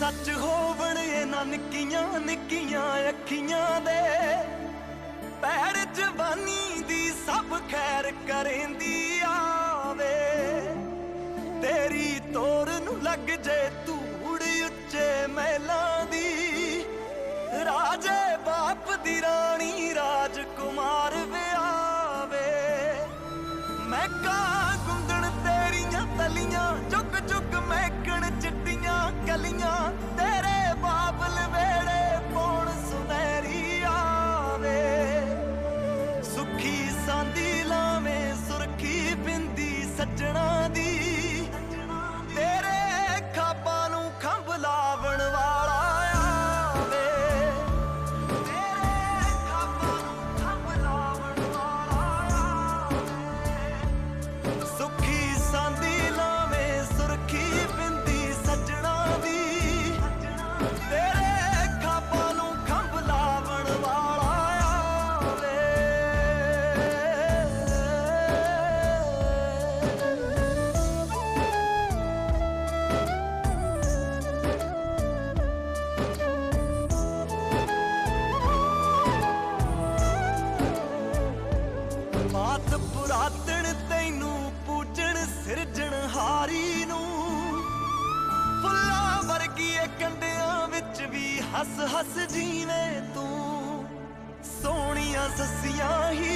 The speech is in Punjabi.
ਸੱਚ ਹੋਵਣ ਇਹਨਾਂ ਨਿੱਕੀਆਂ ਨਿੱਕੀਆਂ ਅੱਖੀਆਂ ਦੇ। ਪੈਰ ਜਵਾਨੀ ਦੀ ਸਭ ਖੈਰ ਕਰੇਂਦੀ ਆਵੇ। ਤੇਰੀ ਤੋਰ ਨੂੰ ਲੱਗ ਜੇ ਧੂੜ ਉੱਚੇ ਮਹਿਲਾਂ ਦੀ। ਰਾਜੇ ਬਾਪ ਦੀ ਰਾਣੀ ਰਾਜਕੁਮਾਰ ਵਿਆਵੇ। ਮੈਂ ਕਾ ਗੁੰਦਣ ਤੇਰੀਆਂ ਤਲੀਆਂ, ਚੁੱਕ ਚੁੱਕ ਮਹਿਕਣ ਚਿੱਟੀਆਂ ਕਲੀਆਂ। ਮਾਤ ਤੈਨੂੰ ਪੂਜਣ ਸਿਰਜਣ ਹਾਰੀ ਨੂੰ। ਫੁੱਲਾਂ ਵਰਗੀ ਏ ਕੰਡਿਆਂ ਵਿੱਚ ਵੀ ਹੱਸ ਹੱਸ ਜੀਵੇਂ ਤੂੰ। ਸੋਹਣੀਆਂ ਸੱਸੀਆਂ ਹੀ